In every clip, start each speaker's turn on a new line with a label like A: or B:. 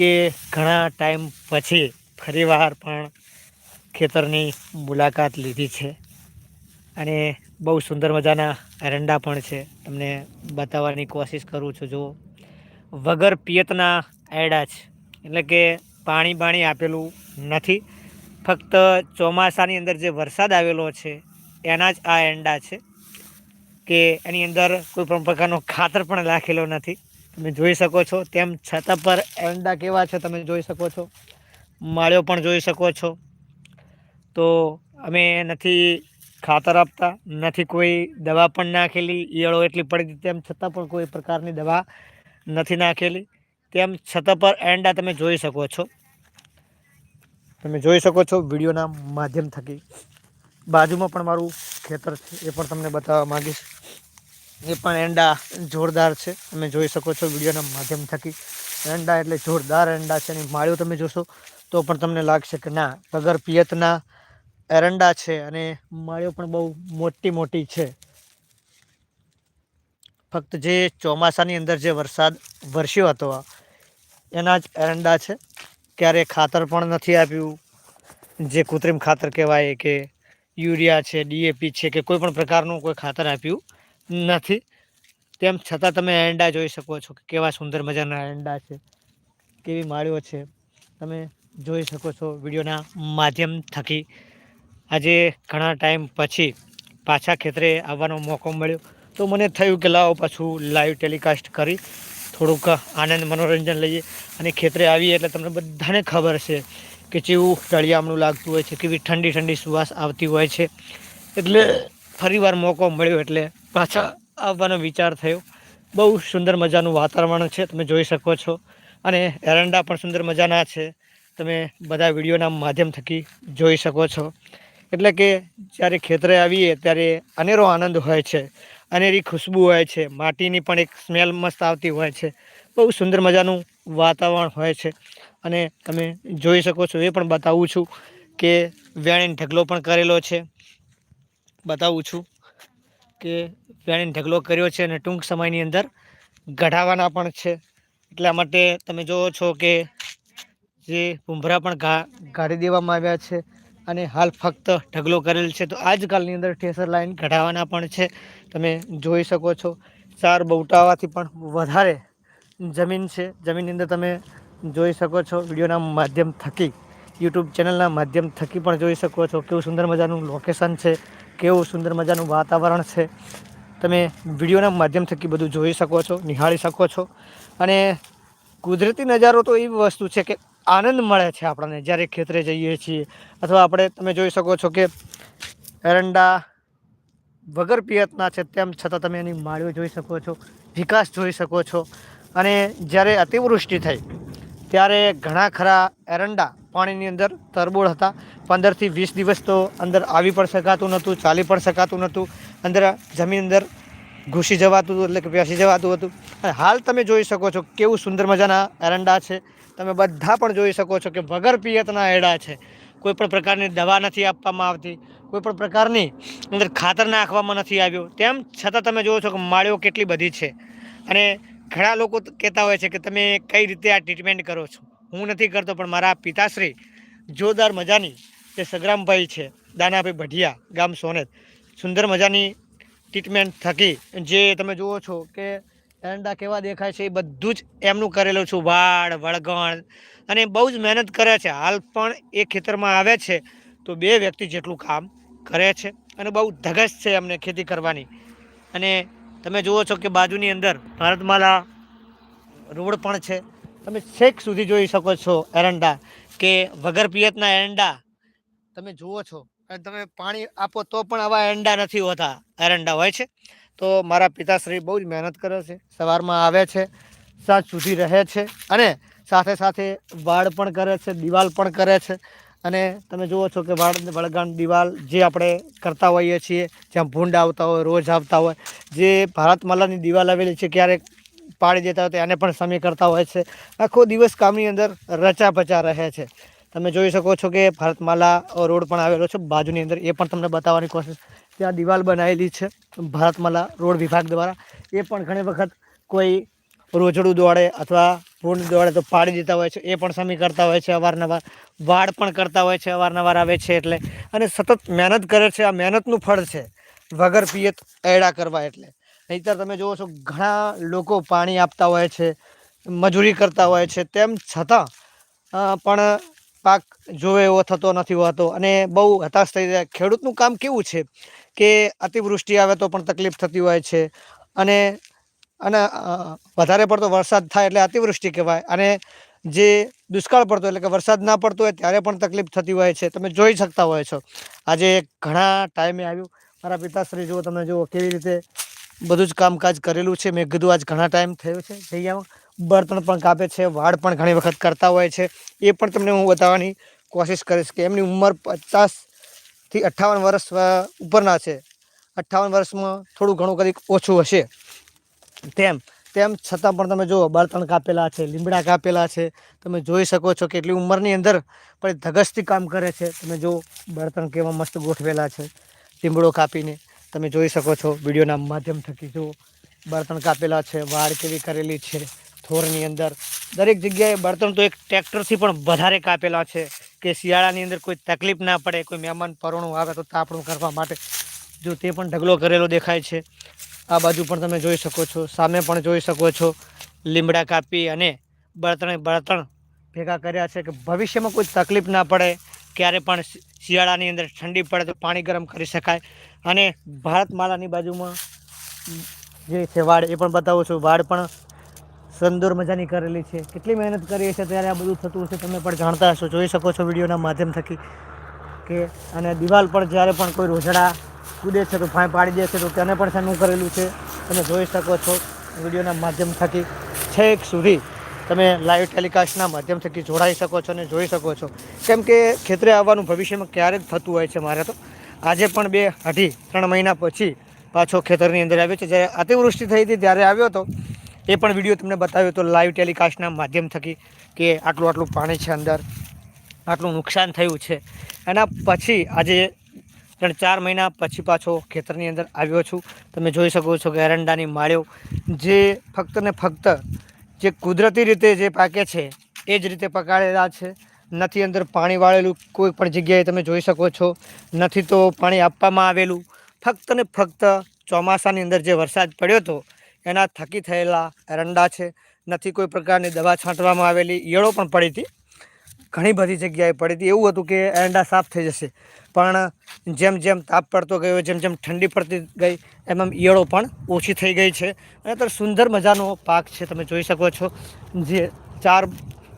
A: કે ઘણા ટાઈમ પછી ફરીવાર પણ ખેતરની મુલાકાત લીધી છે. અને બહુ સુંદર મજાના એરંડા પણ છે. તમને બતાવવાની કોશિશ કરું છું. જો વગર પિયતના એરડા છે એટલે કે પાણી બાણી આપેલું નથી. ફક્ત ચોમાસાની અંદર જે વરસાદ આવેલો છે, એના જ આ એંડા છે. કે એની અંદર કોઈ પણ પ્રકારનો ખાતર પણ રાખેલો નથી. તમે જોઈ શકો છો. તેમ છતાં પર એંડા કેવા છે તમે જોઈ શકો છો. માળ્યો પણ જોઈ શકો છો. તો અમે નથી ખાતર આપતા, નથી કોઈ દવા પણ નાખેલી, ઈયળો એટલી પડી તેમ છતાં પણ કોઈ પ્રકારની દવા નથી નાખેલી. તેમ છતાં પર એંડા તમે જોઈ શકો છો. તમે જોઈ શકો છો વિડીયોના માધ્યમ થકી. બાજુમાં પણ મારું ખેતર છે, એ પણ તમને બતાવવા માંગીશ. એ પણ એંડા જોરદાર છે. તમે જોઈ શકો છો વિડીયોના માધ્યમ થકી. એંડા એટલે જોરદાર એંડા છે અને માળીઓ તમે જોશો તો પણ તમને લાગશે કે ના વગર પિયતના એરંડા છે અને માળીઓ પણ બહુ મોટી મોટી છે. ફક્ત જે ચોમાસાની અંદર જે વરસાદ વરસ્યો હતો એના જ એરંડા છે. ક્યારે ખાતર પણ નથી આપ્યું. જે કૃત્રિમ ખાતર કહેવાય કે યુરિયા છે ડીએપી છે કે કોઈ પણ પ્રકારનું કોઈ ખાતર આપ્યું. નથી. તેમ છતાં તમે એંડા જોઈ શકો છો કે કેવા સુંદર મજાના એંડા છે, કેવી માળીઓ છે. તમે જોઈ શકો છો વિડીયોના માધ્યમ થકી. આજે ઘણા ટાઈમ પછી પાછા ખેતરે આવવાનો મોકો મળ્યો. તો મને થયું કે લાવો પાછું લાઈવ ટેલિકાસ્ટ કરી. થોડુંક આનંદ મનોરંજન લઈએ. અને ખેતરે આવીએ એટલે તમને બધાને ખબર છે કે જેવું તળિયામણું લાગતું હોય છે, કેવી ઠંડી ઠંડી સુવાસ આવતી હોય છે. એટલે ફરીવાર મોકો મળ્યો એટલે પાછા આવવાનો વિચાર થયો. બહુ સુંદર મજાનું વાતાવરણ છે તમે જોઈ શકો છો. અને એરંડા પણ સુંદર મજાના છે. તમે બધા વિડીયોના માધ્યમ થકી જોઈ શકો છો. એટલે કે જ્યારે ખેતરે આવીએ ત્યારે અનેરો આનંદ હોય છે. અનેરી ખુશ્બુ હોય છે. માટીની પણ એક સ્મેલ મસ્ત આવતી હોય છે. બહુ સુંદર મજાનું વાતાવરણ હોય છે. અને તમે જોઈ શકો છો એ પણ બતાવું છું કે વેણીને ઢગલો પણ કરેલો છે. બતાવું છું કે વેણીને ઢગલો કર્યો છે અને ટૂંક સમયની અંદર ગઢાવાના પણ છે. એટલા માટે તમે જુઓ છો કે જે ભૂંભરા પણ ગાળી દેવામાં આવ્યા છે અને હાલ ફક્ત ઢગલો કરેલ છે. તો આજકાલની અંદર ઠેસર લાઈન કઢાવવાના પણ છે. તમે જોઈ શકો છો, ચાર બહુટાવાથી પણ વધારે જમીન છે. જમીનની અંદર તમે જોઈ શકો છો, વિડીયોના માધ્યમ થકી, યુટ્યુબ ચેનલના માધ્યમ થકી પણ જોઈ શકો છો કેવું સુંદર મજાનું લોકેશન છે. કેવું સુંદર મજાનું વાતાવરણ છે. તમે વિડીયોના માધ્યમ થકી બધું જોઈ શકો છો, નિહાળી શકો છો. અને કુદરતી નજારો તો એવી વસ્તુ છે કે આનંદ મળે છે આપણને જ્યારે ખેતરે જઈએ છીએ. અથવા આપણે તમે જોઈ શકો છો કે એરંડા વગર પિયતના છે તેમ છતાં તમે એની માળીઓ જોઈ શકો છો, વિકાસ જોઈ શકો છો. અને જ્યારે અતિવૃષ્ટિ થઈ, ત્યારે ઘણા ખરા એરંડા પાણીની અંદર તરબોળ હતા. પંદરથી વીસ દિવસ તો અંદર આવી પણ શકાતું નહોતું, ચાલી પણ શકાતું નહોતું. અંદર જમીન અંદર ઘૂસી જવાતું હતું, એટલે કે બેસી જવાતું હતું. અને હાલ તમે જોઈ શકો છો કેવું સુંદર મજાના એરંડા છે. તમે બધા પણ જોઈ શકો છો કે વગર પિયતના એરડા છે. કોઈ પણ પ્રકારની દવા નથી આપવામાં આવતી. કોઈ પણ પ્રકારની અંદર ખાતર નાખવામાં નથી આવ્યું. તેમ છતાં તમે જુઓ છો કે માળીઓ કેટલી બધી છે. અને ઘણા લોકો કહેતા હોય છે કે તમે કઈ રીતે આ ટ્રીટમેન્ટ કરો છો? હું નથી કરતો, પણ મારા પિતાશ્રી જોરદાર મજાની જે સગ્રામભાઈ છે, દાનાભાઈ ભઢિયા, ગામ સોનેત. સુંદર મજાની ટ્રીટમેન્ટ થકી જે તમે જુઓ છો કે એરંડા કેવા દેખાય છે એ બધું જ એમનું કરેલું છું, વાળ, વળગણ, અને બહુ જ મહેનત કરે છે. હાલ પણ એ ખેતરમાં આવે છે, તો બે વ્યક્તિ જેટલું કામ કરે છે અને બહુ ધગસ છે એમને ખેતી કરવાની. અને તમે જુઓ છો કે બાજુની અંદર ભારતમાલા રોડ પણ છે તમે છેક સુધી જોઈ શકો છો એરંડા કે વગર પિયતના એરંડા. તમે જુઓ છો. અને તમે પાણી આપો તો પણ આવા એરંડા નથી હોતા. એરંડા હોય છે. તો મારા પિતાશ્રી બહુ જ મહેનત કરે છે. સવારમાં આવે છે, સાંજ સુધી રહે છે અને સાથે સાથે વાડ પણ કરે છે, દિવાલ પણ કરે છે. અને તમે જુઓ છો કે વાડ વળગાણ દિવાલ જે આપણે કરતા હોઈએ છીએ, જ્યાં ભૂંડ આવતા હોય, રોજ આવતા હોય, જે ભારતમાલાની દિવાલ આવેલી છે, ક્યારેક પાડી દેતા હોય તો એને પણ સમય કરતા હોય છે. આખો દિવસ કામની અંદર રચા પચા રહે છે. તમે જોઈ શકો છો કે ભારતમાલા રોડ પણ આવેલો છે. બાજુની અંદર એ પણ તમને બતાવવાની કોશિશ. ત્યાં દિવાલ બનાવેલી છે ભારતમાલા રોડ વિભાગ દ્વારા. એ પણ ઘણી વખત કોઈ રોજડું દોડે અથવા ભૂંડ દોડે તો પાડી દેતા હોય છે. એ પણ સમી કરતા હોય છે અવારનવાર. વાડ પણ કરતા હોય છે, અવારનવાર આવે છે એટલે. અને સતત મહેનત કરે છે. આ મહેનતનું ફળ છે વગર પિયત એડા કરવા એટલે. નહીંતર તમે જુઓ છો, ઘણા લોકો પાણી આપતા હોય છે, મજૂરી કરતા હોય છે, તેમ છતાં પણ પાક જોવે એવો થતો નથી હોતો અને બહુ હતાશ થઈ જાય. ખેડૂતનું કામ કેવું છે કે અતિવૃષ્ટિ આવે તો પણ તકલીફ થતી હોય છે અને અને વધારે પડતો વરસાદ થાય એટલે અતિવૃષ્ટિ કહેવાય અને જે દુષ્કાળ પડતો એટલે કે વરસાદ ના પડતો હોય ત્યારે પણ તકલીફ થતી હોય છે. તમે જોઈ શકતા હોય છો. આજે ઘણા ટાઈમે આવ્યું. મારા પિતાશ્રી જુઓ તમે જુઓ કેવી રીતે બધું જ કામકાજ કરેલું છે. મેં કીધું આજ ઘણા ટાઈમ થયો છે. જગ્યામાં બળતણ પણ કાપે છે. વાડ પણ ઘણી વખત કરતા હોય છે. એ પણ તમને હું બતાવવાની કોશિશ કરીશ કે એમની ઉંમર પચાસથી અઠ્ઠાવન વર્ષ ઉપરના છે. અઠ્ઠાવન વર્ષમાં થોડું ઘણું કંઈક ઓછું હશે. તેમ તેમ છતાં પણ તમે જુઓ, બળતણ કાપેલા છે, લીમડા કાપેલા છે. તમે જોઈ શકો છો કે એટલી ઉંમરની અંદર પણ ધગસથી કામ કરે છે. તમે જો બળતણ કેવા મસ્ત ગોઠવેલા છે. લીમડો કાપીને. તમે જોઈ શકો છો, વિડીયોના માધ્યમ થકી જુઓ બળતણ કાપેલા છે વાડ કેવી કરેલી છે, થોરની અંદર. દરેક જગ્યાએ બળતણ તો એક ટ્રેક્ટરથી પણ વધારે કાપેલા છે કે શિયાળાની અંદર કોઈ તકલીફ ના પડે, કોઈ મહેમાન પરોણું આવે તો તાપણું કરવા માટે જો તે પણ ઢગલો કરેલો દેખાય છે. આ બાજુ પણ તમે જોઈ શકો છો, સામે પણ જોઈ શકો છો, લીમડા કાપી અને બળતણે બળતણ ભેગા કર્યા છે કે ભવિષ્યમાં કોઈ તકલીફ ના પડે, ક્યારે પણ શિયાળાની અંદર ઠંડી પડે તો પાણી ગરમ કરી શકાય. અને ભારતમાળાની બાજુમાં જે છે વાડ, એ પણ બતાવું છું. વાડ પણ સુંદર મજાની કરેલી છે. કેટલી મહેનત કરી છે ત્યારે આ બધું થતું હશે તમે પણ જાણતા હશો. જોઈ શકો છો વિડીયોના માધ્યમ થકી કે અને દિવાલ પર જ્યારે પણ કોઈ રોઝડા કૂદે છે તો ફાંય પાડી દે છે, તો તેને પણ સાનું કરેલું છે. તમે જોઈ શકો છો વિડીયોના માધ્યમ થકી છેક સુધી. તમે લાઈવ ટેલિકાસ્ટના માધ્યમથી જોડાઈ શકો છો અને જોઈ શકો છો. કેમ કે ખેતરે આવવાનું ભવિષ્યમાં ક્યારેક થતું હોય છે મારે તો. આજે પણ બે અઢી, ત્રણ મહિના પછી પાછો ખેતરની અંદર આવ્યો છે. જ્યારે અતિવૃષ્ટિ થઈ હતી ત્યારે આવ્યો હતો. એ પણ વીડિયો તમને બતાવ્યો હતો લાઈવ ટેલિકાસ્ટના માધ્યમ થકી કે આટલું આટલું પાણી છે અંદર, આટલું નુકસાન થયું છે. એના પછી આજે ત્રણ ચાર મહિના પછી પાછો ખેતરની અંદર આવ્યો છું. તમે જોઈ શકો છો કે એરંડાની માળ્યો જે ફક્ત ને ફક્ત જે કુદરતી રીતે જે પાકે છે, એ જ રીતે પકાળેલા છે. નથી અંદર પાણી વાળેલું, કોઈ પણ જગ્યાએ તમે જોઈ શકો છો. નથી તો પાણી આપવામાં આવેલું. ફક્ત ને ફક્ત ચોમાસાની અંદર જે વરસાદ પડ્યો હતો, એના થકી થયેલા એરંડા છે. નથી કોઈ પ્રકારની દવા છાંટવામાં આવેલી, ઈયળો પણ પડી હતી. ઘણી બધી જગ્યાએ પડી હતી. એવું હતું કે એરંડા સાફ થઈ જશે. પણ જેમ જેમ તાપ પડતો ગયો, જેમ જેમ ઠંડી પડતી ગઈ, એમ એમ ઈયળો પણ ઓછી થઈ ગઈ છે. અને અત્યારે સુંદર મજાનો પાક છે, તમે જોઈ શકો છો. જે ચાર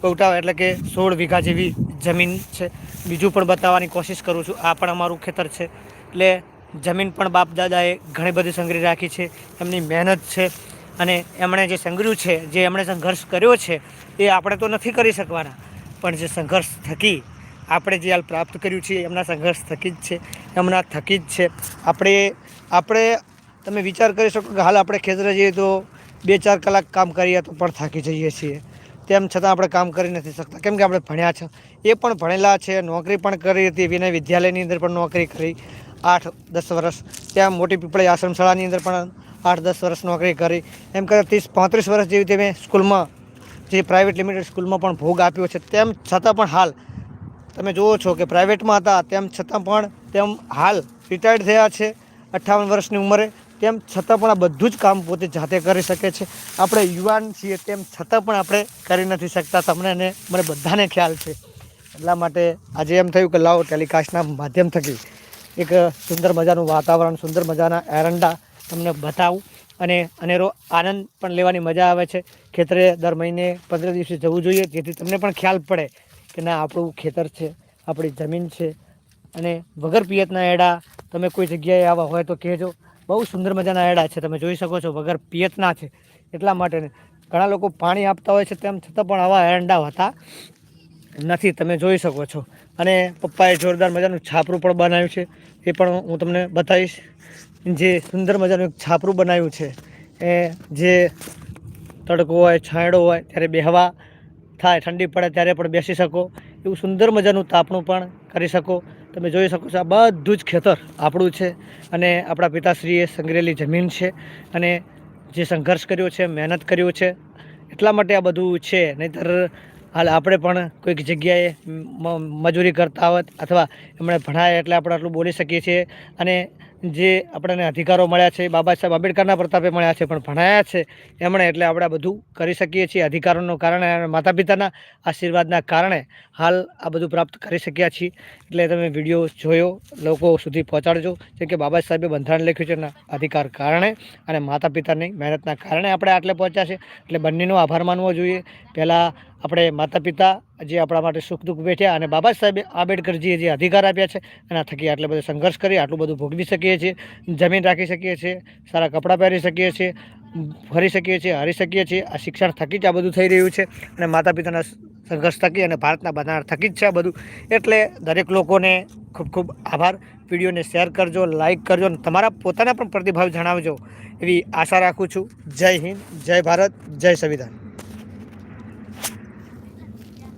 A: કૌટા એટલે કે સોળ વીઘા જેવી જમીન છે. બીજું પણ બતાવવાની કોશિશ કરું છું. આ પણ અમારું ખેતર છે. એટલે જમીન પણ બાપ દાદાએ ઘણી બધી સંગ્રહી રાખી છે. એમની મહેનત છે. અને એમણે જે સંગ્રહ્યું છે, જે એમણે સંઘર્ષ કર્યો છે, એ આપણે તો નથી કરી શકવાના. પણ જે સંઘર્ષ થકી આપણે જે હાલ પ્રાપ્ત કર્યું છે, એમના સંઘર્ષ થકી જ છે, એમના થકી જ છે. આપણે આપણે, તમે વિચાર કરી શકો કે હાલ આપણે ખેતરે જઈએ તો બે ચાર કલાક કામ કરીએ તો પણ થાકી જઈએ છીએ. તેમ છતાં આપણે કામ કરી નથી શકતા. કેમ કે આપણે ભણ્યા છે. એ પણ ભણેલા છે, નોકરી પણ કરી હતી, વિનય વિદ્યાલયની અંદર પણ નોકરી કરી. આઠ, દસ વર્ષ. ત્યાં મોટી પીપળી આશ્રમ શાળાની અંદર પણ આઠ, દસ વર્ષ નોકરી કરી. એમ કરતાં ત્રીસ, પાંત્રીસ વર્ષ જેવી રીતે મેં સ્કૂલમાં જે પ્રાઇવેટ લિમિટેડ સ્કૂલમાં પણ ભોગ આપ્યો છે, તેમ છતાં પણ હાલ, તમે જુઓ છો કે પ્રાઇવેટમાં હતા, તેમ છતાં પણ તેમ હાલ રિટાયર્ડ થયા છે, અઠ્ઠાવન વર્ષની ઉંમરે, તેમ છતાં પણ આ બધું જ કામ પોતે જાતે કરી શકે છે. આપણે યુવાન છીએ, તેમ છતાં પણ આપણે કરી નથી શકતા, તમને ને મને બધાને ખ્યાલ છે. એટલા માટે આજે એમ થયું કે લાવો ટેલિકાસ્ટના માધ્યમ થકી એક સુંદર મજાનું વાતાવરણ, સુંદર મજાના એરંડા તમને બતાવું. અને અનેરો આનંદ પણ લેવાની મજા આવે છે. ખેતરે દર મહિને પંદર દિવસે જવું જોઈએ, જેથી તમને પણ ખ્યાલ પડે કે ના, આપણું ખેતર છે, આપણી જમીન છે. અને વગર પિયતના એડા તમે કોઈ જગ્યાએ આવા હોય તો કહેજો. બહુ સુંદર મજાના એડા છે, તમે જોઈ શકો છો, વગર પિયતના છે. એટલા માટે ઘણા લોકો પાણી આપતા હોય છે તેમ છતાં પણ આવા એરંડા હતા નથી, તમે જોઈ શકો છો. અને પપ્પાએ જોરદાર મજાનું છાપરું પણ બનાવ્યું છે. એ પણ હું તમને બતાવીશ. જે સુંદર મજાનું એક છાપરું બનાવ્યું છે, એ જે તડકો હોય, છાંયડો હોય, ત્યારે બેહવા થાય, ઠંડી પડે ત્યારે પણ બેસી શકો. એવું સુંદર મજાનું તાપણું પણ કરી શકો. તમે જોઈ શકો છો આ બધું જ ખેતર આપણું છે અને આપણા પિતાશ્રીએ સંગ્રેલી જમીન છે અને જે સંઘર્ષ કર્યો છે, મહેનત કર્યું છે, એટલા માટે આ બધું છે. નહીંતર હાલ આપણે પણ કોઈક જગ્યાએ મજૂરી કરતા હોત અથવા એમણે ભણાય એટલે આપણે આટલું બોલી શકીએ છીએ અને જે આપણને અધિકારો મળ્યા છે, બાબા સાહેબ આંબેડકરના પ્રતાપે મળ્યા છે, પણ ભણાયા છે, એમણે એટલે આપણે બધું કરી શકીએ છીએ, અધિકારોના કારણે માતા પિતાના આશીર્વાદના કારણે હાલ આ બધું પ્રાપ્ત કરી શક્યા છીએ. એટલે તમે વીડિયો જોયો, લોકો સુધી પહોંચાડજો. જેમ કે બાબા સાહેબે બંધારણ લખ્યું છે, એના અધિકાર કારણે અને માતા પિતાની મહેનતના કારણે આપણે આટલે પહોંચ્યા છે. એટલે બંનેનો આભાર માનવો જોઈએ. પહેલાં આપણે માતા પિતા જે આપણા માટે સુખ દુઃખ બેઠ્યા અને બાબા સાહેબે આંબેડકરજીએ જે અધિકાર આપ્યા છે એના થકી આટલે બધો સંઘર્ષ કરી, આટલું બધું ભોગવી શકીએ છીએ, જમીન રાખી શકીએ છીએ, સારા કપડાં પહેરી શકીએ છીએ, ફરી શકીએ છીએ, હરી શકીએ છીએ. આ શિક્ષણ થકી જ આ બધું થઈ રહ્યું છે અને માતા પિતાના સંઘર્ષ થકી અને ભારતના બંધારણ થકી જ છે આ બધું. એટલે દરેક લોકોને ખૂબ ખૂબ આભાર. વિડીયોને શેર કરજો, લાઈક કરજો અને તમારા પોતાના પણ પ્રતિભાવ જણાવજો એવી આશા રાખું છું. જય હિન્દ, જય ભારત, જય સંવિધાન.